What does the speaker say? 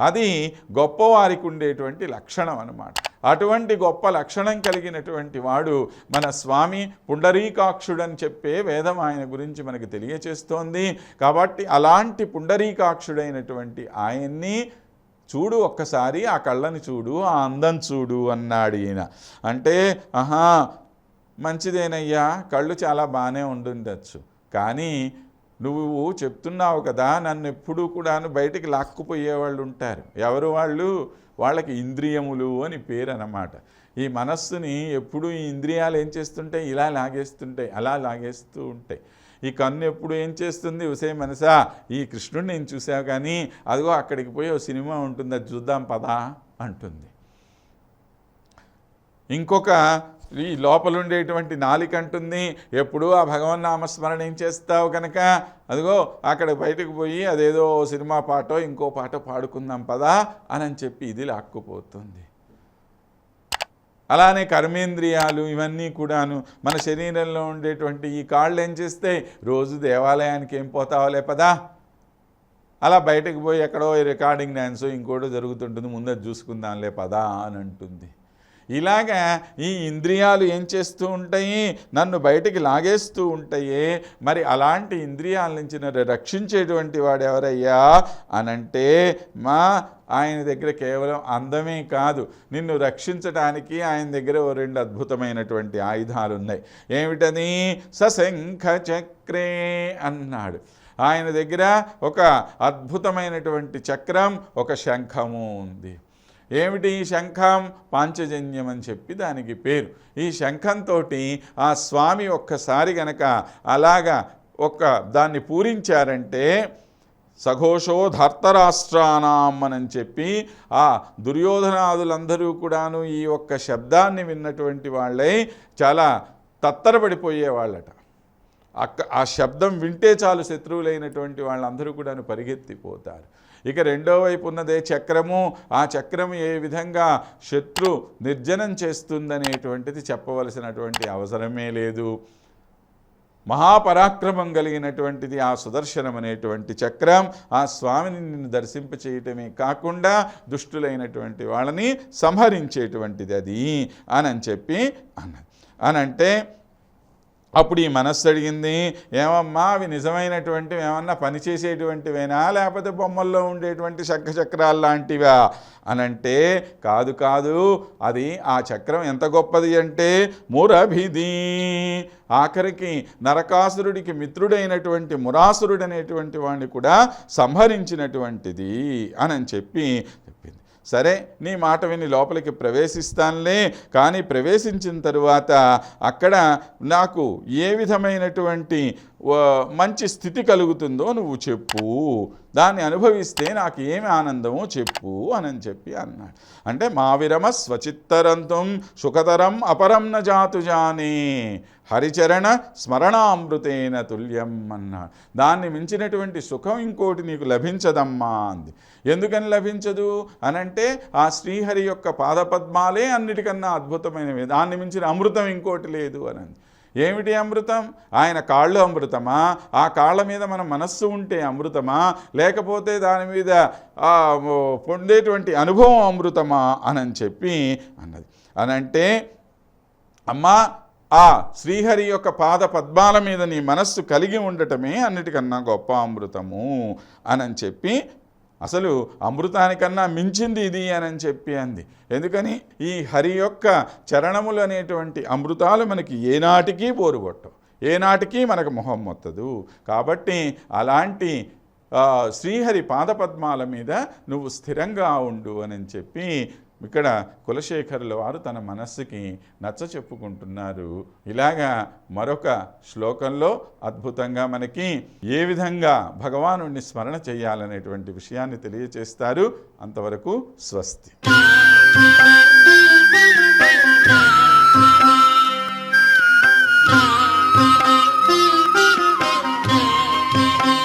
అది గొప్పవారికి ఉండేటువంటి లక్షణం అన్నమాట. అటువంటి గొప్ప లక్షణం కలిగినటువంటి వాడు మన స్వామి పుండరీకాక్షుడని చెప్పే వేదం ఆయన గురించి మనకు తెలియచేస్తోంది. కాబట్టి అలాంటి పుండరీకాక్షుడైనటువంటి ఆయన్ని చూడు ఒక్కసారి ఆ కళ్ళని చూడు ఆ అందం చూడు అన్నాడు ఈయన. అంటే ఆహా మంచిదేనయ్యా కళ్ళు చాలా బాగానే ఉండుండొచ్చు. కానీ నువ్వు చెప్తున్నావు కదా నన్ను ఎప్పుడూ కూడాను బయటికి లాక్కుపోయేవాళ్ళు ఉంటారు. ఎవరు వాళ్ళు? వాళ్ళకి ఇంద్రియములు అని పేరు అన్నమాట ఈ మనస్సుని ఎప్పుడూ ఈ ఇంద్రియాలు ఏం చేస్తుంటాయి? ఇలా లాగేస్తుంటాయి అలా లాగేస్తూ ఉంటాయి. ఈ కన్ను ఎప్పుడు ఏం చేస్తుంది? ఉసే మనసా ఈ కృష్ణుడిని నేను చూసావు కానీ అదిగో అక్కడికి పోయి ఓ సినిమా ఉంటుంది అది చూద్దాం పదా అంటుంది. ఇంకొక ఈ లోపలుండేటువంటి నాలికంటుంది ఎప్పుడూ ఆ భగవన్ నామస్మరణ ఏం చేస్తావు కనుక? అదిగో అక్కడ బయటకు పోయి అదేదో సినిమా పాటో ఇంకో పాట పాడుకుందాం పదా అని చెప్పి ఇది లాక్కుపోతుంది. అలానే కర్మేంద్రియాలు ఇవన్నీ కూడాను మన శరీరంలో ఉండేటువంటి ఈ కాళ్ళు ఏం చేస్తే రోజు దేవాలయానికి ఏం పోతావులే పదా. అలా బయటకు పోయి ఎక్కడో రికార్డింగ్ డ్యాన్స్ ఇంకోటో జరుగుతుంటుంది ముందే చూసుకుందాంలే పదా అని అంటుంది. ఇలాగా ఈ ఇంద్రియాలు ఏం చేస్తూ ఉంటాయి? నన్ను బయటికి లాగేస్తూ ఉంటాయి. మరి అలాంటి ఇంద్రియాల నుంచి నన్ను రక్షించేటువంటి వాడు ఎవరయ్యా? అనంటే మా ఆయన దగ్గర కేవలం అందమే కాదు నిన్ను రక్షించడానికి ఆయన దగ్గర ఓ రెండు అద్భుతమైనటువంటి ఆయుధాలు ఉన్నాయి ఏమిటని సశంఖ చక్రే అన్నాడు. ఆయన దగ్గర ఒక అద్భుతమైనటువంటి చక్రం ఒక శంఖము ఉంది. ఏమిటి ఈ శంఖం? పాంచజన్యం అని చెప్పి దానికి పేరు. ఈ శంఖంతో ఆ స్వామి ఒక్కసారి గనక అలాగా ఒక దాన్ని పూరించారంటే సఘోషో ధర్తరాష్ట్రానాం అని చెప్పి ఆ దుర్యోధనాదులందరూ కూడాను ఈ ఒక్క శబ్దాన్ని విన్నటువంటి వాళ్ళై చాలా తత్తరపడిపోయేవాళ్ళట అక్క ఆ శబ్దం వింటే చాలు శత్రువులైనటువంటి వాళ్ళందరూ కూడాను పరిగెత్తిపోతారు. ఇక రెండో వైపు ఉన్నదే చక్రము. ఆ చక్రము ఏ విధంగా శత్రు నిర్జనం చేస్తుందనేటువంటిది చెప్పవలసినటువంటి అవసరమే లేదు. మహాపరాక్రమం కలిగినటువంటిది ఆ సుదర్శనం అనేటువంటి చక్రం. ఆ స్వామిని నిన్ను దర్శింప చేయటమే కాకుండా దుష్టులైనటువంటి వాళ్ళని సంహరించేటువంటిది అది అని చెప్పి అన్నది. అనంటే అప్పుడు ఈ మనస్సు అడిగింది ఏమమ్మా అవి నిజమైనటువంటివి ఏమన్నా పనిచేసేటువంటివేనా లేకపోతే బొమ్మల్లో ఉండేటువంటి శంఖ చక్రాలు లాంటివా? అనంటే కాదు కాదు అది ఆ చక్రం ఎంత గొప్పది అంటే మురభిది. ఆఖరికి నరకాసురుడికి మిత్రుడైనటువంటి మురాసురుడు అనేటువంటి వాడిని కూడా సంహరించినటువంటిది అని చెప్పి సరే నీ మాట విని లోపలికి ప్రవేశిస్తానులే. కానీ ప్రవేశించిన తరువాత అక్కడ నాకు ఏ విధమైనటువంటి మంచి స్థితి కలుగుతుందో నువ్వు చెప్పు. దాన్ని అనుభవిస్తే నాకు ఏమి ఆనందమో చెప్పు అని చెప్పి అన్నాడు. అంటే మా విరమ స్వచిత్తరంతం సుఖతరం అపరం జాతుజానే జాతు జానే. హరిచరణ స్మరణామృతేన తుల్యం అన్నాడు. దాన్ని మించినటువంటి సుఖం ఇంకోటి నీకు లభించదమ్మా అంది. ఎందుకని లభించదు? అనంటే ఆ శ్రీహరి యొక్క పాదపద్మాలే అన్నిటికన్నా అద్భుతమైనవి. దాన్ని మించిన అమృతం ఇంకోటి లేదు అని ఏమిటి అమృతం? ఆయన కాళ్ళు అమృతమా? ఆ కాళ్ళ మీద మన మనస్సు ఉంటే అమృతమా? లేకపోతే దాని మీద పొందేటువంటి అనుభవం అమృతమా? అని చెప్పి అన్నది. అనంటే అమ్మా ఆ శ్రీహరి యొక్క పాద పద్మాల మీద నీ మనస్సు కలిగి ఉండటమే అన్నిటికన్నా గొప్ప అమృతము. అని చెప్పి అసలు అమృతానికన్నా మించింది ఇది అని చెప్పి అంది. ఎందుకని? ఈ హరి యొక్క చరణములు అనేటువంటి అమృతాలు మనకి ఏనాటికి పోరుగొట్టవు. ఏనాటికి మనకు మొహం మొత్తదు. కాబట్టి అలాంటి శ్రీహరి పాదపద్మాల మీద నువ్వు స్థిరంగా ఉండు అని చెప్పి ఇక్కడ కులశేఖరుల వారు తన మనస్సుకి నచ్చ చెప్పుకుంటున్నారు ఇలాగా మరొక శ్లోకంలో అద్భుతంగా మనకి ఏ విధంగా భగవానుడిని స్మరణ చేయాలనేటువంటి విషయాన్ని తెలియచేస్తారు అంతవరకు స్వస్తి Thank you.